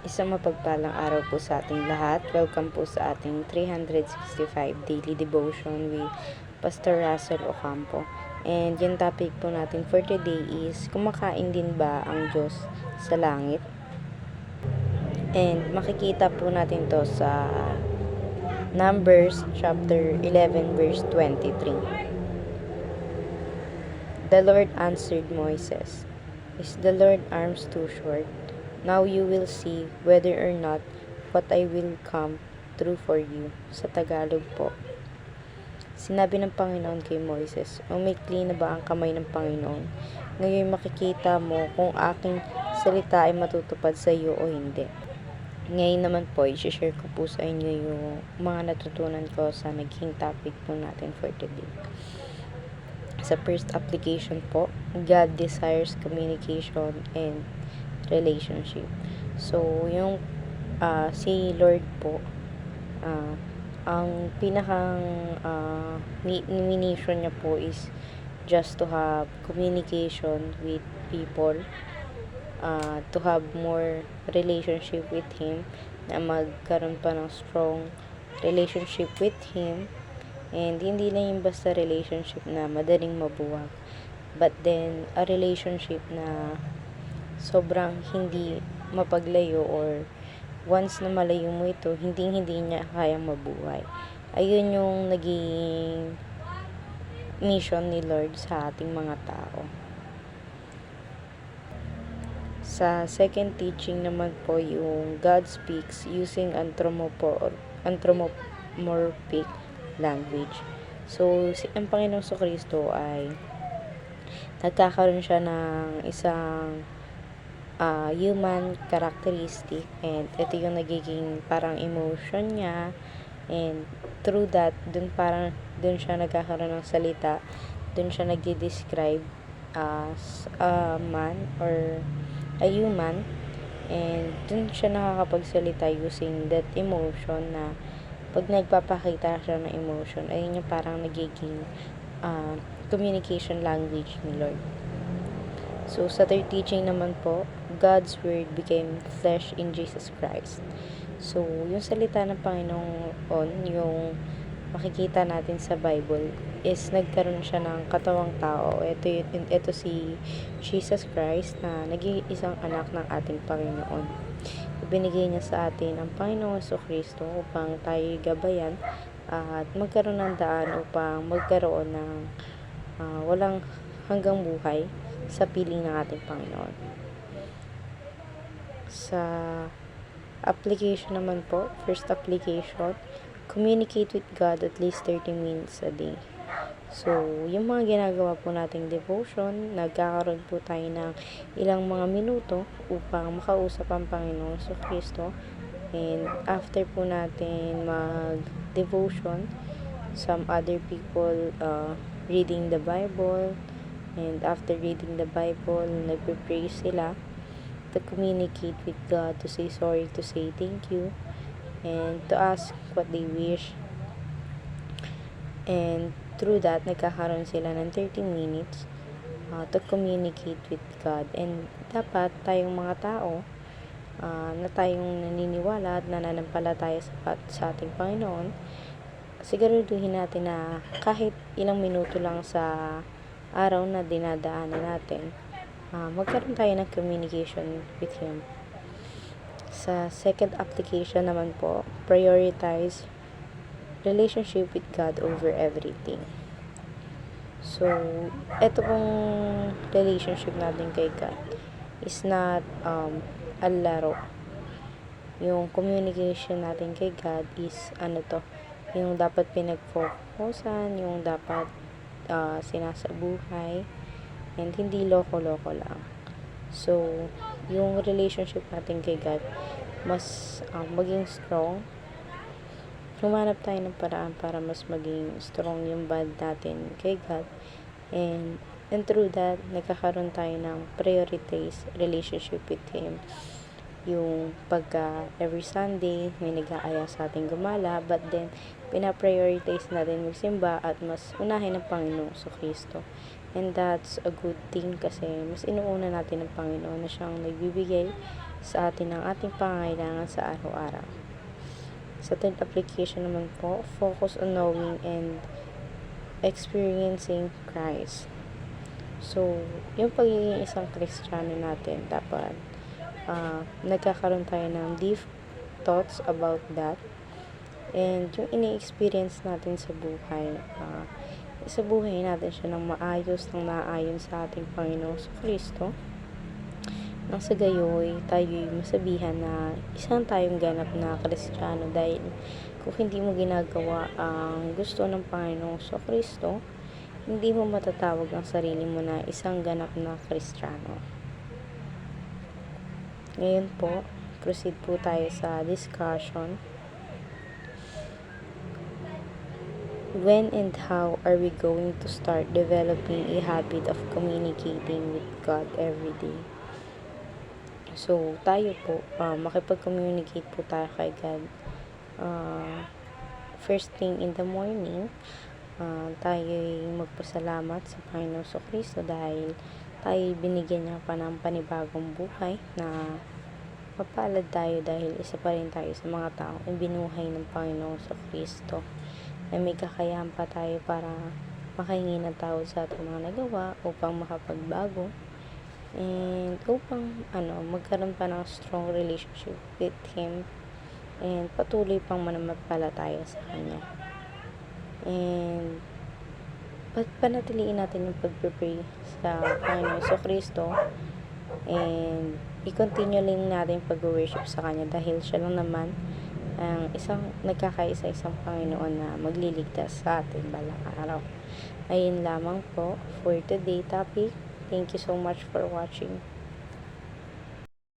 Isang mapagpalang araw po sa ating lahat. Welcome po sa ating 365 Daily Devotion with Pastor Russell Ocampo. And yung topic po natin for today is, kumakain din ba ang Diyos sa langit? And makikita po natin to sa Numbers chapter 11 verse 23. The Lord answered Moses, Is the Lord arms too short? Now you will see whether or not what I will come true for you. Sa Tagalog po. Sinabi ng Panginoon kay Moises, umikli na ba ang kamay ng Panginoon? Ngayon makikita mo kung aking salita ay matutupad sa iyo o hindi. Ngayon naman po, i-share ko po sa inyo yung mga natutunan ko sa naging topic po natin for today. Sa first application po, God desires communication and relationship. So, yung uh, si Lord po, uh, ang pinakang uh, mission niya po is just to have communication with people, uh, to have more relationship with Him, na magkaroon pa ng strong relationship with Him, and hindi lang yung basta relationship na madaling mabuwag, but then a relationship na sobrang hindi mapaglayo or once na malayo mo ito, hindi hindi niya kayang mabuhay. Ayun yung naging mission ni Lord sa ating mga tao. Sa second teaching naman po yung God speaks using anthropomorphic language. So, si ang Panginoong Kristo ay nagkakaroon siya ng isang uh, human characteristic. And ito yung nagiging parang emotion niya. And through that dun parang dun siya nagkakaroon ng salita. Dun siya nagde-describe as a man or a human. And dun siya nakakapagsalita using that emotion na pag nagpapakita siya ng emotion ayun yung parang nagiging uh, communication language ni Lord So, sa third teaching naman po, God's Word became flesh in Jesus Christ. So, yung salita ng Panginoon, yung makikita natin sa Bible, is nagkaroon siya ng katawang tao. Ito, ito si Jesus Christ na naging isang anak ng ating Panginoon. Ibinigay niya sa atin ang Panginoon so Kristo upang tayo gabayan at magkaroon ng daan upang magkaroon ng uh, walang hanggang buhay sa piling ng ating Panginoon. Sa application naman po, first application, communicate with God at least 30 minutes a day. So, yung mga ginagawa po nating devotion, nagkakaroon po tayo ng ilang mga minuto upang makausap ang Panginoon sa Kristo. And after po natin mag-devotion, some other people uh, reading the Bible, And after reading the Bible, nagpe-pray sila to communicate with God, to say sorry, to say thank you, and to ask what they wish. And through that, nagkakaroon sila ng 30 minutes uh, to communicate with God. And dapat tayong mga tao uh, na tayong naniniwala at nananampalataya sa, sa ating Panginoon, siguraduhin natin na kahit ilang minuto lang sa araw na dinadaanan natin, uh, magkaroon tayo ng communication with Him. Sa second application naman po, prioritize relationship with God over everything. So, eto pong relationship natin kay God is not um, a laro. Yung communication natin kay God is ano to, yung dapat pinag-focusan, yung dapat uh, sinasabuhay and hindi loko-loko lang. So, yung relationship natin kay God mas um, maging strong. Humanap tayo ng paraan para mas maging strong yung bond natin kay God. And, and through that, nagkakaroon tayo ng prioritize relationship with Him yung pagka every Sunday may nag-aaya sa ating gumala but then pinaprioritize natin magsimba at mas unahin ang Panginoong so Kristo And that's a good thing kasi mas inuuna natin ng Panginoon na siyang nagbibigay sa atin ng ating pangangailangan sa araw-araw. Sa third application naman po, focus on knowing and experiencing Christ. So, yung pagiging isang Kristiyano natin, dapat uh, nagkakaroon tayo ng deep thoughts about that. And yung ini-experience natin sa buhay, uh, sa buhay natin siya ng maayos, ng naayon sa ating Panginoon sa Kristo. Nang sa gayoy, tayo'y masabihan na isang tayong ganap na Kristiyano dahil kung hindi mo ginagawa ang gusto ng Panginoon sa Kristo, hindi mo matatawag ang sarili mo na isang ganap na Kristiyano. Ngayon po, proceed po tayo sa discussion. When and how are we going to start developing a habit of communicating with God every day? So, tayo po, uh, makipag-communicate po tayo kay God. Uh, first thing in the morning, uh, tayo'y magpasalamat sa Panginoon Kristo dahil tayo binigyan niya pa ng panibagong buhay na mapalad tayo dahil isa pa rin tayo sa mga taong binuhay ng Panginoon sa Kristo na may kakayahan pa tayo para makahingi ng tawad sa ating mga nagawa upang makapagbago and upang ano magkaroon pa ng strong relationship with Him and patuloy pang mananampalataya sa Kanya. And pat panatiliin natin yung pag-pray sa Panginoon sa Kristo and i-continue lang natin pag-worship sa Kanya dahil siya lang naman ang isang nagkakaisa isang Panginoon na magliligtas sa ating balang araw. Ayun lamang po for today topic. Thank you so much for watching.